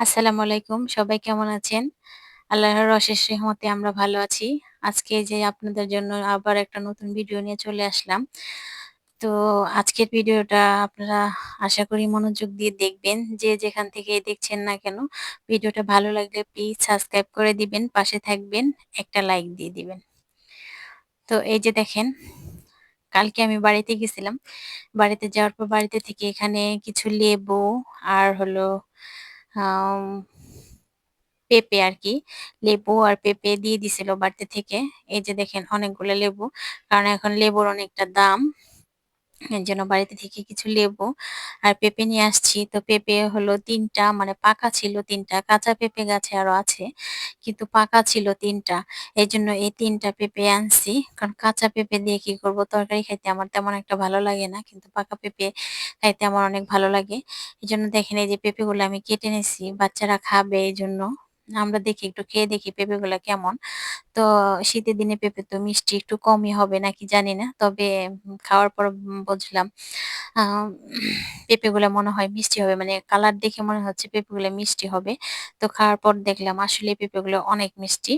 আসসালামু আলাইকুম। সবাই কেমন আছেন? আল্লাহর অশেষ রেহমতে আমরা ভালো আছি। আজকে যে আপনাদের জন্য আবার একটা নতুন ভিডিও নিয়ে চলে আসলাম। তো আজকের ভিডিওটা আপনারা আশা করি মনোযোগ দিয়ে দেখবেন। যে যেখান থেকে দেখছেন না কেন, ভিডিওটা ভালো লাগলে প্লিজ সাবস্ক্রাইব করে দিবেন, পাশে থাকবেন, একটা লাইক দিয়ে দিবেন। তো এই যে দেখেন, কালকে আমি বাড়িতে গেছিলাম। বাড়িতে যাওয়ার পর বাড়িতে থেকে এখানে কিছু লেবু আর হলো আম আর কি লেবু আর পেঁপে দিয়ে দিছিল বাড়িতে থেকে। এই যে দেখেন অনেকগুলো লেবু। কারণ এখন লেবুর অনেকটা দাম। এজন্য বাড়িতে থেকে কিছু লেবু আর পেঁপে নিয়ে আসছি। তো পেঁপে হলো তিনটা মানে পাকা ছিল তিনটা, কাঁচা পেঁপে গাছে আরও আছে। কিন্তু পাকা ছিল তিনটা এই জন্য এই তিনটা পেঁপে আনছি। কারণ কাঁচা পেঁপে দিয়ে কি করব? তরকারি খাইতে আমার তেমন একটা ভালো লাগে না। কিন্তু পাকা পেঁপে খাইতে আমার অনেক ভালো লাগে। এই জন্য দেখেন এই যে পেঁপেগুলো আমি কেটে নিছি। বাচ্চারা খাবে এজন্য। আমরা দেখি, একটু খেয়ে দেখি পেঁপেগুলা কেমন। তো শীতের দিনে পেঁপে তো মিষ্টি একটু কমই হবে নাকি জানি না। তবে খাওয়ার পর বুঝলাম পেঁপেগুলা মনে হয় মিষ্টি হবে। মানে কালার দেখে মনে হচ্ছে পেঁপেগুলা মিষ্টি হবে। তো খাওয়ার পর দেখলাম আসলে পেঁপেগুলো অনেক মিষ্টি।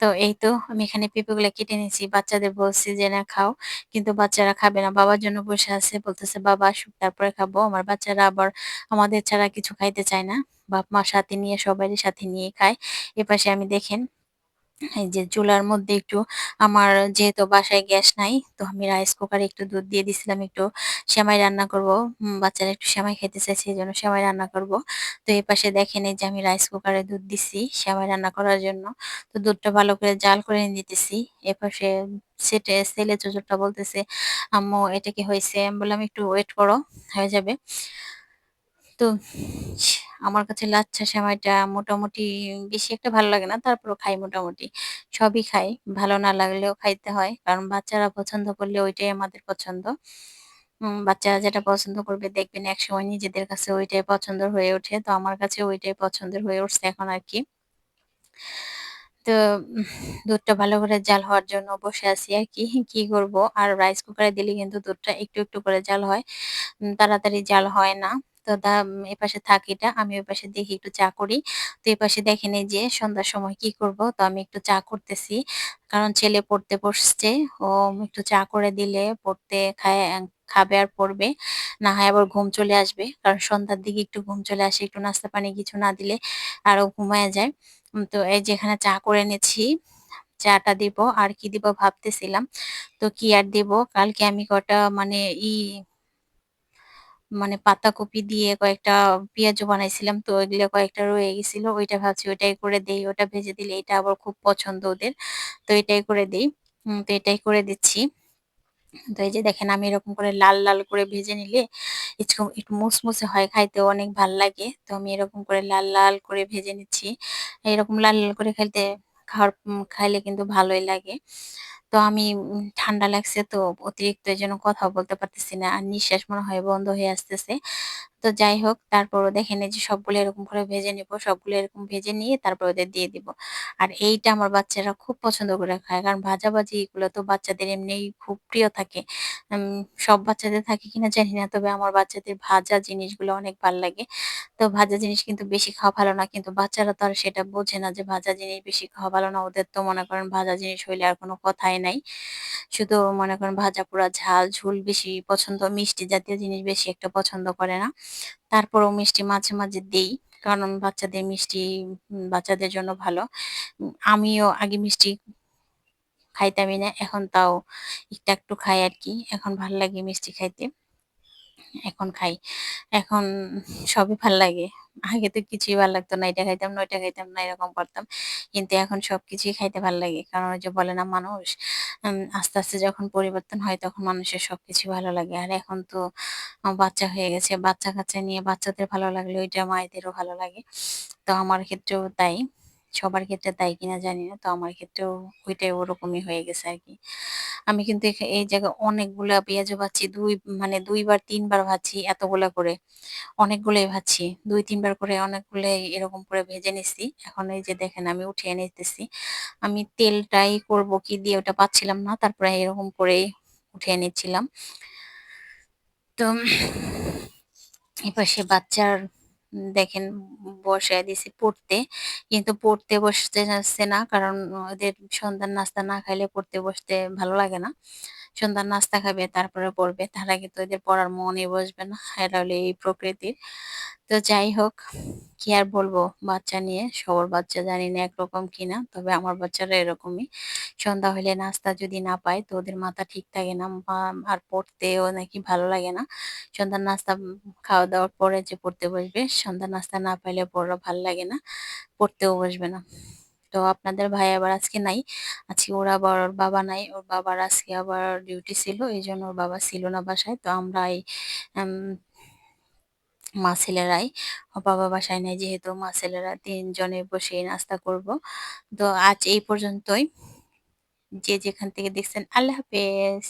তো এই তো আমি এখানে পেঁপেগুলো কেটে নিয়েছি। বাচ্চাদের বলছি যে, "না খাও।" কিন্তু বাচ্চারা খাবে না। বাবার জন্য বসে আছে। বলতেছে, "বাবা আসুক তারপরে খাব।" আমার বাচ্চারা আবার আমাদের ছাড়া কিছু খাইতে চায় না। বাপ-মা সাথে নিয়ে সবারই সাথে নিয়ে খায়। এপাশে আমি দেখেন এই যে চুলার মধ্যে একটু আমার যেহেতু বাসায় গ্যাস নাই, তো আমি রাইস কুকারে একটু দুধ দিয়ে দিছিলাম একটু সেমাই রান্না করব। বাচ্চারা একটু সেমাই খেতে চাইছে এই জন্য সেমাই রান্না করব। তো এপাশে দেখেন এই যে আমি রাইস কুকারে দুধ দিছি সেমাই রান্না করার জন্য। তো দুধটা ভালো করে জাল করে নিতেছি। এপাশে সেটে সেলে ছোটটা বলতেছে, "আম্মু এটা কি হয়েছে আমি বললাম, "একটু ওয়েট করো, হয়ে যাবে।" তো আমার কাছে লাচ্ছা সেমাইটা মোটামুটি বেশি একটা ভালো লাগে না। তারপরেও খাই মোটামুটি। সবই খাই। ভালো না লাগলেও খাইতে হয়। কারণ বাচ্চারা পছন্দ করলে ওইটাই আমাদের পছন্দ। বাচ্চারা যেটা পছন্দ করবে দেখবেন একসময় নিজেদের কাছে ওইটাই পছন্দের হয়ে ওঠে। তো আমার কাছে ওইটাই পছন্দের হয়ে উঠছে এখন আর কি তো দুধটা ভালো করে জাল হওয়ার জন্য বসে আছি আর কি কি করব? আর রাইস কুকারে দিলে কিন্তু দুধটা একটু, একটু করে জাল হয়। তাড়াতাড়ি জাল হয় না। তো দা এপাশে থাক এটা। আমি ওইপাশে দেখি একটু চা করি। তো এপাশে দেখেন এই যে সন্ধ্যার সময় কি করব? তো আমি একটু চা করতেছি। কারণ ছেলে পড়তে বসছে। ও একটু চা করে দিলে পড়তে খায় খাবে আর পড়বে। না হয় আবার ঘুম চলে আসবে। কারণ সন্ধ্যার দিকে একটু ঘুম চলে আসে। একটু নাস্তা পানি কিছু না দিলে আরও ঘুমায়া যায়। তো এই যেখানে চা করে এনেছি। চাটা দিব। আর কি দিব ভাবতেছিলাম। তো কি আর দিব? কালকে আমি কটা মানে ই মানে পাতাকপি দিয়ে কয়েকটা পেঁয়াজু বানাইছিলাম। তো ওইগুলো কয়েকটা রয়ে গেছিল। ওইটা ভাবছি ওইটাই করে দেই। ওটা ভেজে দিলে এটা আবার খুব পছন্দ ওদের। তো এটাই করে দেই। তো এটাই করে দিচ্ছি। তো এই যে দেখেন আমি এরকম করে লাল, লাল করে ভেজে নিলে একটু মুসমুসে হয় খাইতে অনেক ভালো লাগে। তো আমি এরকম করে লাল, লাল করে ভেজে নিচ্ছি। এরকম লাল, লাল করে খাইতে খাওয়ার খাইলে কিন্তু ভালোই লাগে। তো আমি ঠান্ডা লাগছে তো অতিরিক্ত এই জন্য কথা বলতে পারতেছি না। আর নিঃশ্বাস মনে হয় বন্ধ হয়ে আসতেছে। তো যাই হোক, তারপরও দেখেন এই যে সবগুলো এরকম করে ভেজে নিব। সবগুলো এরকম ভেজে নিয়ে তারপর ওদের দিয়ে দিব। আর এইটা আমার বাচ্চারা খুব পছন্দ করে খায়। কারণ ভাজাভাজি এগুলো তো বাচ্চাদের এমনিই খুব প্রিয় থাকে। সব বাচ্চাদের থাকে কিনা জানি না। তবে আমার বাচ্চাদের ভাজা জিনিসগুলো অনেক ভালো লাগে। তো ভাজা জিনিস কিন্তু বেশি খাওয়া ভালো না। কিন্তু বাচ্চারা তো আর সেটা বোঝে না যে ভাজা জিনিস বেশি খাওয়া ভালো না। ওদের তো মনে করেন ভাজা জিনিস হইলে আর কোনো কথাই নাই। শুধু মনে করেন ভাজা-পোড়া, ঝাল, ঝোল বেশি পছন্দ। মিষ্টি জাতীয় জিনিস বেশি একটা পছন্দ করে না। তারপরেও মিষ্টি মাঝে, মাঝে দেই। কারণ বাচ্চাদের মিষ্টি বাচ্চাদের জন্য ভালো। আমিও আগে মিষ্টি খাইতামই না। এখন তাও একটু আকটু খাই আরকি। এখন ভালো লাগে মিষ্টি খাইতে। এখন খাই। এখন সবই ভালো লাগে। আগে তো কিছুই ভালো লাগতো না। এটা খাইতাম না, ওইটা খাইতাম না এরকম করতাম। কিন্তু এখন সব কিছুই খাইতে ভালো লাগে। কারণ ওই যে বলে না মানুষ আস্তে, আস্তে যখন পরিবর্তন হয় তখন মানুষের সব কিছু ভালো লাগে। আর এখন তো বাচ্চা হয়ে গেছে। বাচ্চা-কাচ্চা নিয়ে বাচ্চাদের ভালো লাগলে ওইটা মায়েদেরও ভালো লাগে। তো আমার ক্ষেত্রেও তাই। সবার ক্ষেত্রে তাই কিনা জানি না। তো আমার ক্ষেত্রেও ওইটাই ওরকমই হয়ে গেছে আর কি আমি কিন্তু এই জায়গায় অনেকগুলা পেঁয়াজও ভাজছি। দুই মানে ২ বার ৩ বার ভাজছি এতগুলা করে। অনেকগুলোই ভাজছি। দুই, তিনবার করে অনেকগুলাই এরকম করে ভেজে নিছি। এখন এই যে দেখেন আমি উঠিয়ে নিতেছি। আমি তেলটাই করব কি দিয়ে ওটা পাচ্ছিলাম না। তারপরে এরকম করেই উঠিয়ে নিচ্ছিলাম। তো এপাশে বাচ্চার দেখেন বসায় দিছি পড়তে। কিন্তু পড়তে বসতে চাচ্ছে না। কারণ ওদের সন্ধ্যার নাস্তা না খাইলে পড়তে বসতে ভালো লাগে না। সন্ধ্যার নাস্তা খাবে, তারপরে পড়বে। তার আগে তো এদের পড়ার মনই বসবে না। হলো এই প্রকৃতির। তো যাই হোক, কি আর বলব, বাচ্চা নিয়ে, সবার বাচ্চা জানি না একরকম কিনা, তবে আমার বাচ্চারা এরকমই সন্ধ্যা হলে নাস্তা যদি না পায়, তো ওদের মাথা ঠিক থাকে না আর পড়তেও নাকি ভালো লাগে না সন্ধ্যার নাস্তা খাওয়া দাওয়ার পরে যে পড়তে বসবে সন্ধ্যার নাস্তা না পাইলে পড়া ভালো লাগে না, পড়তেও বসবে না তো আপনাদের ভাই আবার আজকে নাই। আজকে ওর আবার ওর বাবা নাই, ওর বাবার আজকে আবার ডিউটি ছিল এই জন্য ওর বাবা ছিল না বাসায়। তো আমরা এই মা ছেলেরাই বাবা বাসায় নেই, যেহেতু মা ছেলেরা তিনজনে বসে নাস্তা করব। তো আজ এই পর্যন্তই। যে যেখান থেকে দেখছেন, আল্লাহ হাফেজ।